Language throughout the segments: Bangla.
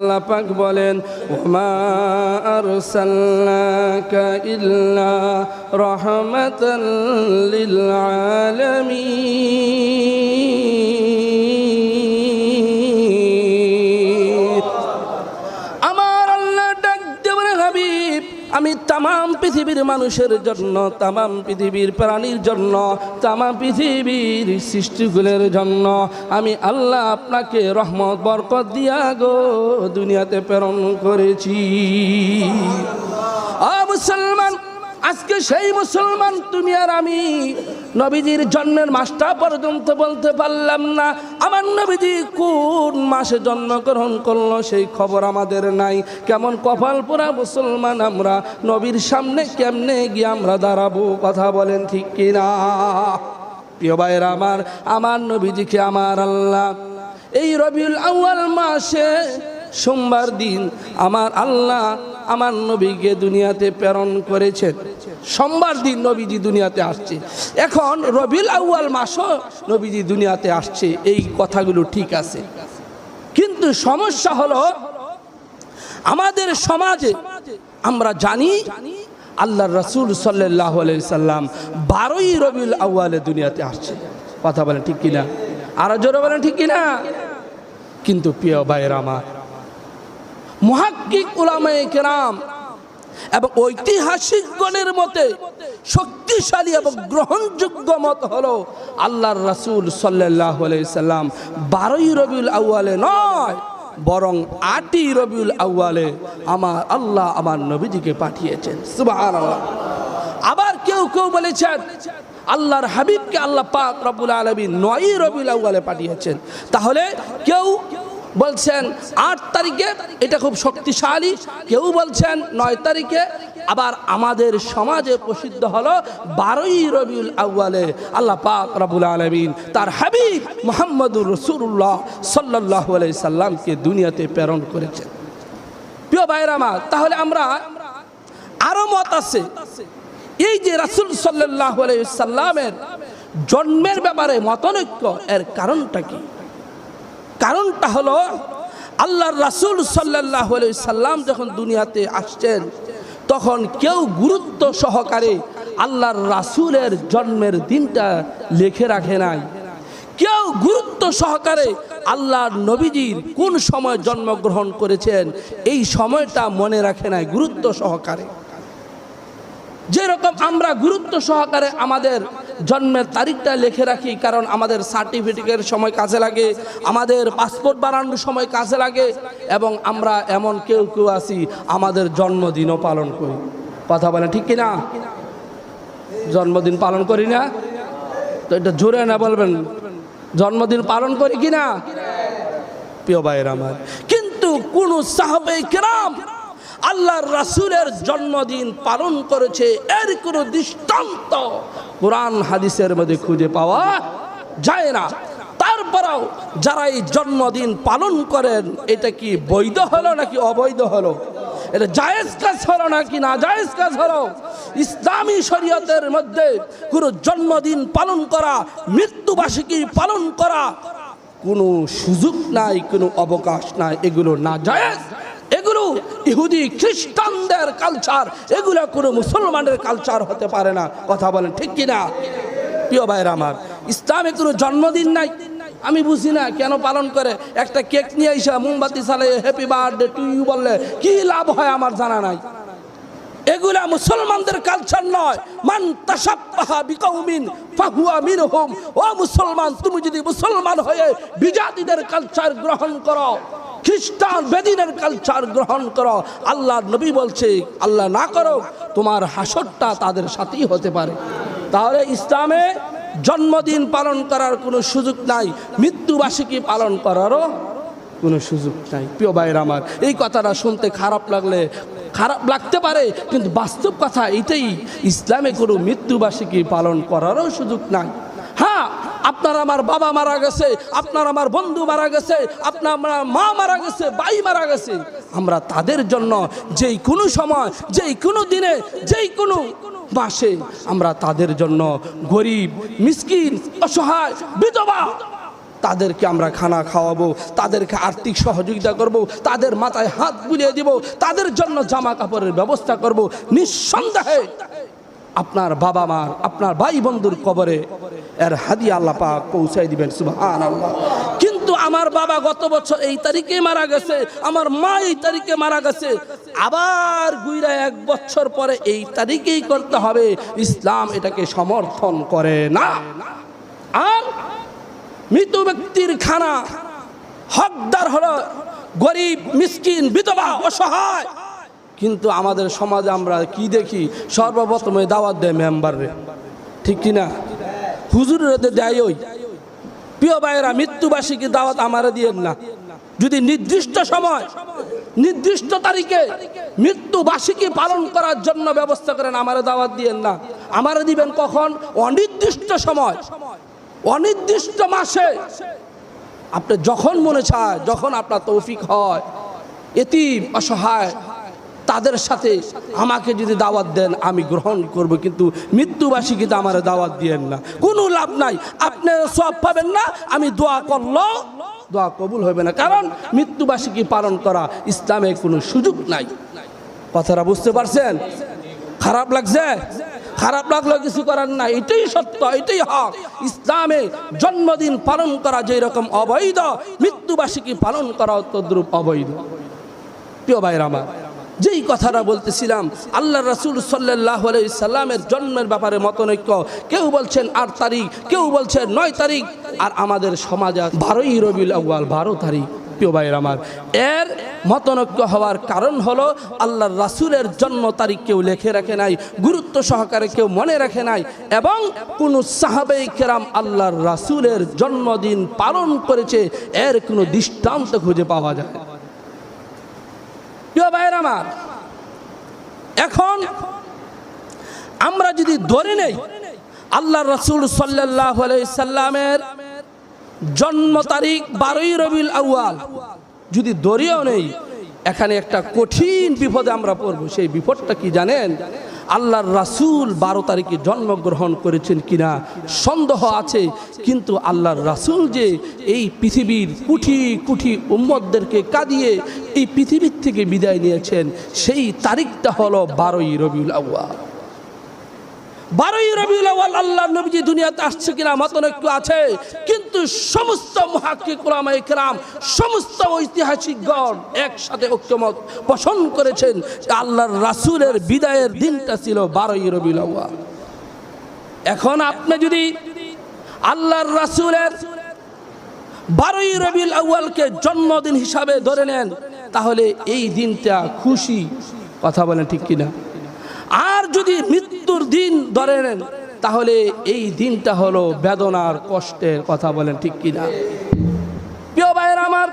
আল্লাহ পাক বলেন ওমা আরসালনাকা ইল্লা রাহমাতাল লিল আলামিন। আমি তামাম পৃথিবীর মানুষের জন্য, তামাম পৃথিবীর প্রাণীর জন্য, তামাম পৃথিবীর সৃষ্টিগুলের জন্য আমি আল্লাহ আপনাকে রহমত, বরকত দিয়া গো, দুনিয়াতে প্রেরণ করেছি। মুসলমান! আজকে সেই মুসলমান তুমি আর আমি নবীজির জন্মের মাসটা পর্যন্ত বলতে পারলাম না। আমার নবীজি কোন মাসে জন্মগ্রহণ করল সেই খবর আমাদের নাই। কেমন কপাল পোড়া মুসলমান আমরা, নবীর সামনে কেমনে গিয়ে আমরা দাঁড়াবো কথা বলেন ঠিক কিনা? প্রিয় ভাইয়েরা আমার আমার নবীজিকে আমার আল্লাহ। এই রবিউল আউয়াল মাসে সোমবার দিন আমার আল্লাহ আমার নবীকে দুনিয়াতে প্রেরণ করেছেন। সোমবার দিন নবীজি দুনিয়াতে আসছে। এখন রবিল আউয়াল মাসও নবীজি দুনিয়াতে আসছে। এই কথাগুলো ঠিক আছে। কিন্তু সমস্যা হলো, আমাদের সমাজে আমরা জানি আল্লাহ রসুল সাল্লাহ সাল্লাম বারোই রবিউল আউয়ালে দুনিয়াতে আসছে। কথা বলেন ঠিক কিনা? আরও জোরে বলেন ঠিক কিনা? কিন্তু প্রিয় ভাইয়ের আমার মহাক্কিক উলামায়ে কেরাম এবং ঐতিহাসিকগণের মতে শক্তিশালী এবং গ্রহণযোগ্য মত হলো আল্লাহর রাসূল সাল্লাহ সাল্লাম। বারোই রবিউল আউয়ালে নয়, বরং আটই রবিউল আউয়ালে আমার আল্লাহ আমার নবীজিকে পাঠিয়েছেন। সুবহানাল্লাহ। আবার কেউ কেউ বলেছেন, আল্লাহর হাবিবকে আল্লাহ পাক রব্বুল আলমী নয়ই রবিউল আউয়ালে পাঠিয়েছেন। তাহলে কেউ বলছেন, আট তারিখে এটা খুব শক্তিশালী। কেউ বলছেন, নয় তারিখে। আবার আমাদের সমাজে প্রসিদ্ধ হলো বারোই রবিউল আউ্বালে আল্লাহ পাক রবুল আলমিন তার হাবিব মোহাম্মদুর রসুল্লাহ সাল্লাহ সাল্লামকে দুনিয়াতে প্রেরণ করেছেন। প্রিয় ভাইয়ের আমার, তাহলে আমরা আরও মত আছে। এই যে রাসুল সাল্লাহ সাল্লামের জন্মের ব্যাপারে মতনৈক্য, এর কারণটা কি? কারণটা হলো আল্লাহর রাসুল সাল্লাহ সাল্লাম যখন দুনিয়াতে আসছেন, তখন কেউ গুরুত্ব সহকারে আল্লাহর রাসুলের জন্মের দিনটা লিখে রাখে নাই। কেউ গুরুত্ব সহকারে আল্লাহর নবীজির কোন সময় জন্মগ্রহণ করেছেন, এই সময়টা মনে রাখে নাই গুরুত্ব সহকারে। যেরকম আমরা গুরুত্ব সহকারে আমাদের জন্মের তারিখটা লিখে রাখি, কারণ আমাদের সার্টিফিকেটের সময় কাজে লাগে, আমাদের পাসপোর্ট বানানোর সময় কাজে লাগে, এবং আমরা এমন কেউ কেউ আছি, আমাদের জন্মদিনও পালন করি। কথা বলে ঠিক কিনা? জন্মদিন পালন করি না? তো এটা জোরে না বলবেন, জন্মদিন পালন করি কিনা? প্রিয় ভাইয়ের আমার। কিন্তু কোনো সাহাবে কেরাম আল্লাহর রাসুলের জন্মদিন পালন করেছে, এর কোনো দৃষ্টান্ত কোরআন হাদিসের মধ্যে খুঁজে পাওয়া যায় না। তারপরেও যারা এই জন্মদিন পালন করেন, এটা কি বৈধ হলো নাকি অবৈধ হলো? এটা জায়েজ কাজ হলো নাকি না জায়েজ কাজ হলো? ইসলামী শরীয়তের মধ্যে কোনো জন্মদিন পালন করা, মৃত্যুবার্ষিকী পালন করা কোনো সুযোগ নাই, কোনো অবকাশ নাই, এগুলো না জায়েজ। ইহুদি খ্রিস্টানদের কালচার এগুলো কোনো মুসলমানের কালচার হতে পারে না। কথা বলেন, ঠিক কিনা? প্রিয় ভাইয়ের আমার, ইসলামে কোনো জন্মদিন নাই। আমি বুঝি না কেন পালন করে। একটা কেক নিয়ে এসে মোমবাতি সালে হ্যাপি বার্থডে টু ইউ বললে, কি লাভ হয় আমার জানা নাই। এগুলা মুসলমানদের কালচার নয়। মান তাসাব্বাহা বিকৌমিন ফাহুয়া মিনহুম। ও মুসলমান, তুমি যদি মুসলমান হয়ে বিজাতিদের কালচার গ্রহণ করো খ্রিস্টান বেদিনের কালচার গ্রহণ করো। আল্লাহ নবী বলছে, আল্লাহ না করো, তোমার হাসরটা তাদের সাথেই হতে পারে। তাহলে ইসলামে জন্মদিন পালন করার কোনো সুযোগ নাই, মৃত্যুবার্ষিকী পালন করারও কোনো সুযোগ নাই। প্রিয় ভাইয়ের আমার, এই কথাটা শুনতে খারাপ লাগলে, খারাপ লাগতে পারে, কিন্তু বাস্তব কথা এটাই, ইসলামে কোনো মৃত্যুবার্ষিকী পালন করারও সুযোগ নাই। হ্যাঁ আপনার আমার বাবা মারা গেছে, আপনার আমার বন্ধু মারা গেছে, আপনার আমার মা মারা গেছে, ভাই মারা গেছে। আমরা তাদের জন্য যেই কোনো সময়, যেই কোনো দিনে, যেই কোনো মাসে আমরা তাদের জন্য গরিব, মিসকিন, অসহায়, বিধবা তাদেরকে আমরা খানা খাওয়াবো, তাদেরকে আর্থিক সহযোগিতা করব, তাদের মাথায় হাত বুলিয়ে দিব, তাদের জন্য জামা কাপড়ের ব্যবস্থা করব। নিঃসন্দেহে আপনার বাবা মার, আপনার ভাই বন্ধুর কবরে এর হাদিয়া আল্লাহ পাক পৌঁছাই দিবেন সুবহান আল্লাহ কিন্তু আমার বাবা গত বছর এই তারিখে মারা গেছে, আমার মা এই তারিখে মারা গেছে। আবার গুইরা এক বছর পরে এই তারিখেই করতে হবে, ইসলাম এটাকে সমর্থন করে না। আর মৃত ব্যক্তির খানা, হকদার হলো গরিব, মিসকিন, বিধবা, অসহায়। কিন্তু আমাদের সমাজে আমরা কি দেখি? সর্বপ্রথমে দাওয়াত দেয় মেম্বাররে ঠিক কিনা? হুজুরের দেয় ওই। প্রিয় ভাইয়েরা, মৃত্যুবার্ষিকী দাওয়াত আমারে দিয়েন না। যদি নির্দিষ্ট সময়, নির্দিষ্ট তারিখে মৃত্যুবার্ষিকী পালন করার জন্য ব্যবস্থা করেন, আমারে দাওয়াত দিয়েন না। আমারে দিবেন কখন? অনির্দিষ্ট সময়। অনির্দিষ্ট মাসে। আপনি যখন মনে চায়, যখন আপনার তৌফিক হয় এটি অসহায় তাদের সাথে আমাকে যদি দাওয়াত দেন, আমি গ্রহণ করব। কিন্তু মৃত্যুবাসীকে আমার দাওয়াত দিয়েন না। কোনো লাভ নাই। আপনি সব পাবেন না। আমি দোয়া করল, দোয়া কবুল হবে না। কারণ মৃত্যুবাসীকে পালন করা ইসলামে কোনো সুযোগ নাই। কথাটা বুঝতে পারছেন? খারাপ লাগছে? খারাপ লাগল কিছু করার না এটাই সত্য, এটাই হক। ইসলামে জন্মদিন পালন করা যেই রকম অবৈধ, মৃত্যুবার্ষিকী পালন করা তদ্রুপ অবৈধ। প্রিয় ভাইয়ের আমার যেই কথাটা বলতেছিলাম আল্লাহ রাসুল সাল্লাহ সাল্লামের জন্মের ব্যাপারে মতনৈক্য। কেউ বলছেন আট তারিখ, কেউ বলছেন নয় তারিখ। আর আমাদের সমাজে বারোই রবিউল আউ্য়াল, বারো তারিখ, প্রিয় ভাইয়ের আমার। এর মতনৈক্য হওয়ার কারণ হলো, আল্লাহর রাসুলের জন্ম তারিখ কেউ লেখে রাখে নাই, গুরুত্ব সহকারে কেউ মনে রাখে নাই, এবং কোনো সাহাবেই কেরাম আল্লাহর রাসুলের জন্মদিন পালন করেছে, এর কোনো দৃষ্টান্ত খুঁজে পাওয়া যায় প্রিয় ভাইয়ের আমার, এখন আমরা যদি ধরে নেই, আল্লাহ রসুল সাল্লাহ সাল্লামের জন্ম তারিখ বারোই রবিল আউয়াল, যদি দরিয়েও নেই, এখানে একটা কঠিন বিপদে আমরা পড়ব। সেই বিপদটা কি জানেন? আল্লাহর রাসূল বারো তারিখে জন্মগ্রহণ করেছেন কিনা সন্দেহ আছে, কিন্তু আল্লাহর রাসূল যে এই পৃথিবীর কুঠি কুঠি উম্মদদেরকে কাঁদিয়ে এই পৃথিবীর থেকে বিদায় নিয়েছেন, সেই তারিখটা হলো বারোই রবিউল আউয়াল। বারোই রবিউল আউয়াল আল্লাহ নবীজি দুনিয়াতে আসছে কিনা মতনৈক্য আছে কিন্তু সমস্ত মহাক্কিক ওলামায়ে কেরাম, সমস্ত ঐতিহাসিকগণ একসাথে ঐক্যমত পোষণ করেছেন আল্লাহর রাসূলের বিদায়ের দিনটা ছিল বারোই আউয়াল। এখন আপনি যদি আল্লাহর রাসূলের বারোই রবিউল আউয়ালকে জন্মদিন হিসাবে ধরে নেন, তাহলে এই দিনটা খুশি, কথা বলেন ঠিক কিনা? আর যদি মৃত্যুর দিন ধরে নেন তাহলে এই দিনটা হলো বেদনার কষ্টের কথা বলেন ঠিক কিনা? প্রিয় ভাইয়ের আমার,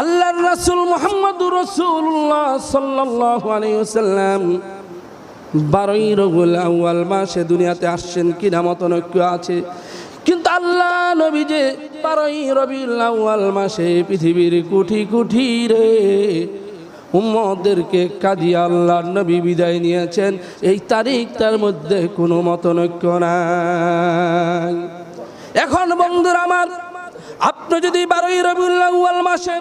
আল্লাহর রাসূল মুহাম্মদুর রসুল্লাহ আলাইহি বারোই রবিউল আউয়াল মাসে দুনিয়াতে আসছেন কিনা মতনৈক্য আছে। কিন্তু আল্লাহ নবী যে বারোই রবিউল আউয়াল মাসে পৃথিবীর কুঠি কুঠি রে উম্মদেরকে কাজিয়ে আল্লাহ নবী বিদায় নিয়েছেন। এই তারিখটার মধ্যে কোনো মতনৈক্য নাই। এখন বন্ধুরা আমার, আপনি যদি বারোই রবিউল মাসে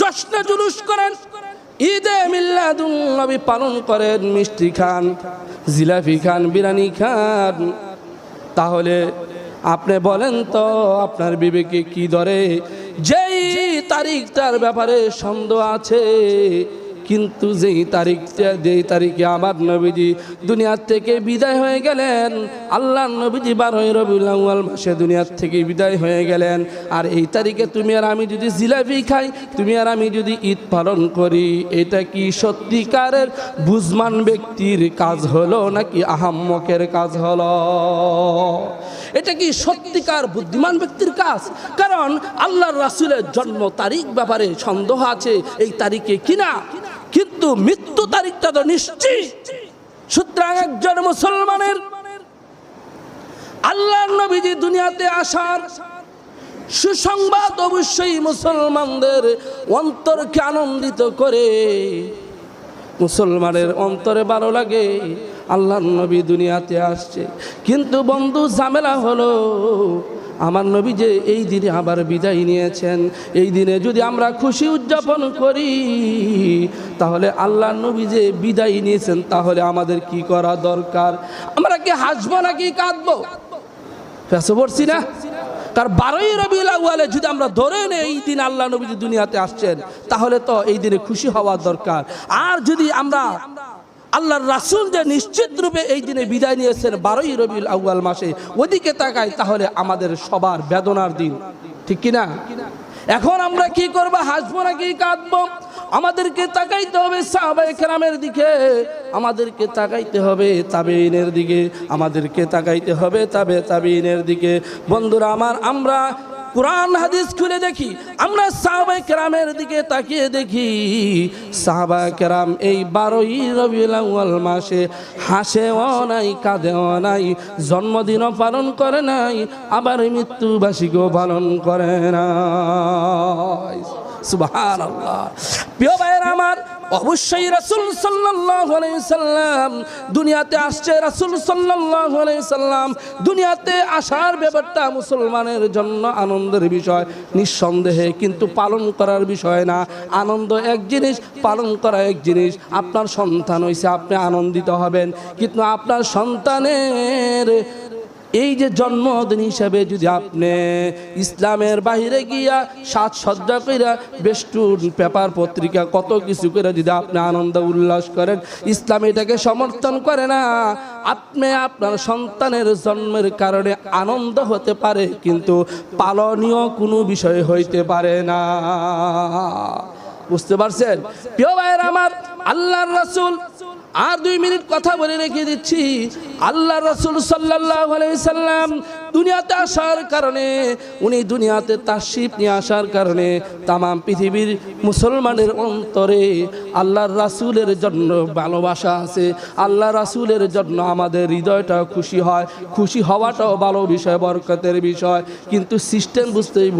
জশ্ন জুলুস করেন, ঈদে মিল্লাদুন নবী পালন করেন, মিষ্টি খান, জিলাপি খান, বিরিয়ানি খান, তাহলে আপনি বলেন তো আপনার বিবেকে কি ধরে? যেই তারিখটার ব্যাপারে সন্দেহ আছে কিন্তু যেই তারিখটা, যেই তারিখে আমার নবীজি দুনিয়ার থেকে বিদায় হয়ে গেলেন আল্লাহ নবীজি বারোই রবিউল আউয়াল মাসে দুনিয়ার থেকে বিদায় হয়ে গেলেন। আর এই তারিখে তুমি আর আমি যদি জিলাপি খাই, তুমি আর আমি যদি ঈদ পালন করি, এটা কি সত্যিকারের বুঝমান ব্যক্তির কাজ হলো নাকি আহাম্মকের কাজ হলো? এটা কি সত্যিকার বুদ্ধিমান ব্যক্তির কাজ? কারণ আল্লাহর রাসুলের জন্ম তারিখ ব্যাপারে সন্দেহ আছে, এই তারিখে কিনা? কিন্তু মৃত্যু তারিখটা তো নিশ্চিত। সুতরাং একজন মুসলমানের আল্লাহর নবীজি দুনিয়াতে আসার সুসংবাদ অবশ্যই মুসলমানদের অন্তরকে আনন্দিত করে। মুসলমানের অন্তরে ভালো লাগে আল্লাহ নবী দুনিয়াতে আসছে। কিন্তু বন্ধু, ঝামেলা হলো আমার নবী যে এই দিনে আবার বিদায় নিয়েছেন, এই দিনে যদি আমরা খুশি উদযাপন করি, তাহলে আল্লাহ নবী যে বিদায় নিয়েছেন, তাহলে আমাদের কি করা দরকার? আমরা কি হাসবো নাকি কাঁদবো? ফেসে পড়ছি না? কার বারোই রবিউল আউয়ালে যদি আমরা ধরে নেই, এই দিন আল্লাহ নবী দুনিয়াতে আসছেন, তাহলে তো এই দিনে খুশি হওয়া দরকার। আর যদি আমরা আল্লাহর রাসূল যে নিশ্চিত রূপে এই দিনে বিদায় নিয়েছেন বারোই রবিউল আউয়াল মাসে, ওদিকে তাকাই তাহলে আমাদের সবার বেদনার দিন। ঠিক কিনা? এখন আমরা কি করব, হাসবো নাকি কাঁদবো? আমাদেরকে তাকাইতে হবে সাহাবায়ে কেরামের দিকে, আমাদেরকে তাকাইতে হবে তাবেইনের দিকে, আমাদেরকে তাকাইতে হবে তাবে তাবেইনের দিকে। বন্ধুরা আমার, আমরা কোরআন হাদিস খুলে দেখি, আমরা সাহাবায়ে কেরামের দিকে তাকিয়ে দেখি সাহাবা কেরাম এই বারোই রবি মাসে হাসেও নাই, কাঁদেও নাই জন্মদিনও পালন করে নাই, আবার মৃত্যুবাসীকেও পালন করে না সুবহান প্রিয় ভাইয়ের আমার, অবশ্যই রাসূল সাল্লাম দুনিয়াতে আসছে। রাসূল সাল্লাম দুনিয়াতে আসার ব্যাপারটা মুসলমানের জন্য আনন্দের বিষয়, নিঃসন্দেহে কিন্তু পালন করার বিষয় না। আনন্দ এক জিনিস, পালন করা এক জিনিস। আপনার সন্তান হইছে, আপনি আনন্দিত হবেন। কিন্তু আপনার সন্তানের এই যে জন্মদিন হিসাবে যদি আপনি ইসলামের বাহিরে গিয়া সাজসজ্জা কইরা বেষ্টুন পেপার পত্রিকা কত কিছু করে যদি আপনি আনন্দ উল্লাস করেন, ইসলাম এটাকে সমর্থন করে না। আপনি আপনার সন্তানের জন্মের কারণে আনন্দ হতে পারে, কিন্তু পালনীয় কোনো বিষয় হইতে পারে না। বুঝতে পারছেন? প্রিয় ভাইয়ের আমার, আল্লাহর রাসূল আর দুই মিনিট কথা বলে রেখে দিচ্ছি। আল্লাহ রসুল সাল্লাহ সাল্লাম দুনিয়াতে আসার কারণে, উনি দুনিয়াতে তাশিফ নিয়ে আসার কারণে তাম পৃথিবীর মুসলমানের অন্তরে আল্লাহর রাসূলের জন্য ভালোবাসা আছে। আল্লাহ রাসূলের জন্য আমাদের হৃদয়টা খুশি হয়। খুশি হওয়াটাও ভালো বিষয়, বরকতের বিষয়। কিন্তু সিস্টেম বুঝতেই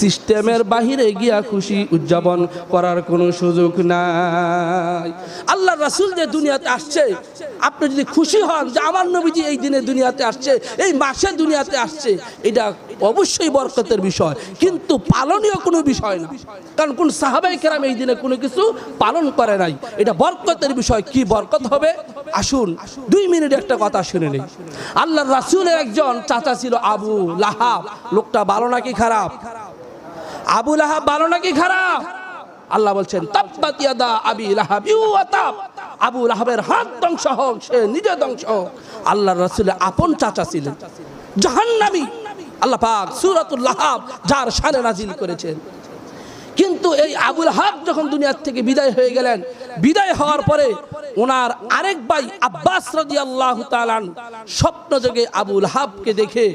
সিস্টেমের বাহিরে গিয়া খুশি উদযাপন করার কোনো সুযোগ নাই। আল্লাহ রাসুল যে দুনিয়াতে আসছে, আপনি যদি খুশি হন যে আমার নবীজি এই দিনে দুনিয়াতে আসছে, এই মাসে দুনিয়াতে আসছে, এটা অবশ্যই বরকতের বিষয়। কিন্তু পালনীয় কোনো বিষয় না। কারণ কোন সাহাবাই কেরাম এই দিনে কোনো কিছু পালন করে নাই। এটা বরকতের বিষয়, কি বরকত হবে? আসুন, দুই মিনিট একটা কথা শুনে নেই। আল্লাহর রাসূলের একজন চাচা ছিল আবু লাহাব। লোকটা ভালো নাকি খারাপ? আবু লাহাব ভালো নাকি খারাপ? আল্লাহ বলছেন আবি আবু লাহাবের হাত ধ্বংস হোক, সে নিজে ধ্বংস হোক। আল্লাহ রাসূলের আপন চাচা ছিলেন। জাহান্নামী। আল্লাহ পাক সূরাতুল যার শানে নাজিল করেছেন। কিন্তু এই আবুল হাব যখন দুনিয়ার থেকে বিদায় হয়ে গেলেন, বিদায় হওয়ার পরে ওনার আরেক ভাই আব্বাস রাজি আল্লাহ স্বপ্ন যোগে আবুল হাবকে দেখে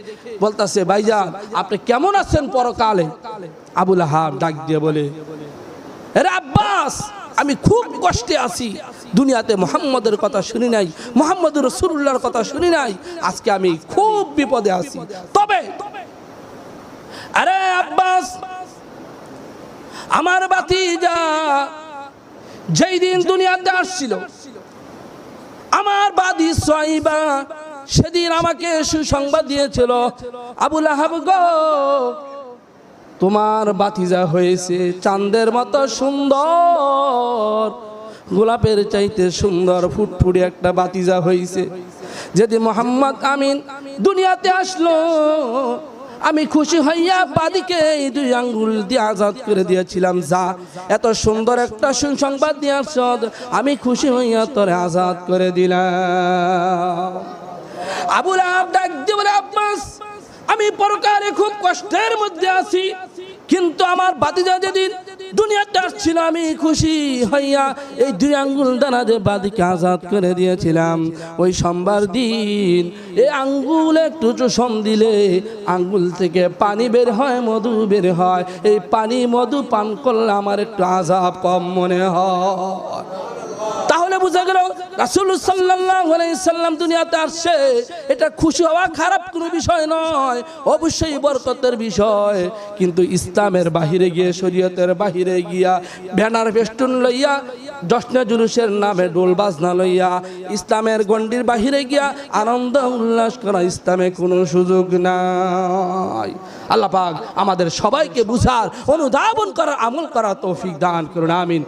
বলতাছে, ভাইজান, আপনি কেমন আছেন পরকালে? আবুল হাব ডাক দিয়ে বলে আব্বাস আমি খুব কষ্টে আছি। দুনিয়াতে মোহাম্মদের কথা শুনি নাই, মোহাম্মদ রসুল্লাহর কথা শুনি নাই। আজকে আমি খুব বিপদে আছি। তবে আরে আব্বাস, আমার বাতি যা যেই দিন দুনিয়াতে আসছিল, আমার বাদি সাইবা সেদিন আমাকে সুসংবাদ দিয়েছিল, আবুল আহাব গো তোমার বাতিজা হয়েছে চাঁদের মতো সুন্দর, গোলাপের চাইতে সুন্দর ফুটফুটে একটা বাতিজা হয়েছে। যেদিন মোহাম্মদ আমিন দুনিয়াতে আসলো, আমি খুশি হইয়া বাদিকে এই দুই আঙ্গুল দিয়ে আজাদ করে দিয়েছিলাম, যা, এত সুন্দর একটা সুসংবাদ দিয়ে আসছ, আমি খুশি হইয়া তোরে আজাদ করে দিলাম। আবুল আব ডাক দিয়ে আব্বাস আমি পরকালে খুব কষ্টের মধ্যে আছি, কিন্তু আমার বাতিজা যেদিন দুনিয়াতে আসছিল, আমি খুশি হইয়া এই দুই আঙ্গুল দানা যে বাদিকে আজাদ করে দিয়েছিলাম। ওই সোমবার দিন এই আঙ্গুল একটু চুষণ দিলে আঙ্গুল থেকে পানি বের হয়, মধু বের হয়। এই পানি মধু পান করলে আমার একটু আজাব কম মনে হয়। গেল সাল্লাম দুনিয়াতে আসছে। এটা খুশি হওয়া খারাপ কোনো বিষয় নয়, অবশ্যই বরকতের বিষয়। কিন্তু ইসলামের বাহিরে গিয়ে, শরীয়তের বাহিরে গিয়া, ব্যানার বেষ্টন লইয়া, জশ্নে জুলুসের নামে ডোল বাজনা লইয়া, ইসলামের গণ্ডির বাহিরে গিয়া আনন্দ উল্লাস করা ইসলামে কোনো সুযোগ নাই। আল্লাহ পাক আমাদের সবাইকে বুঝার, অনুধাবন করার, আমল করা তৌফিক দান করুন, আমিন।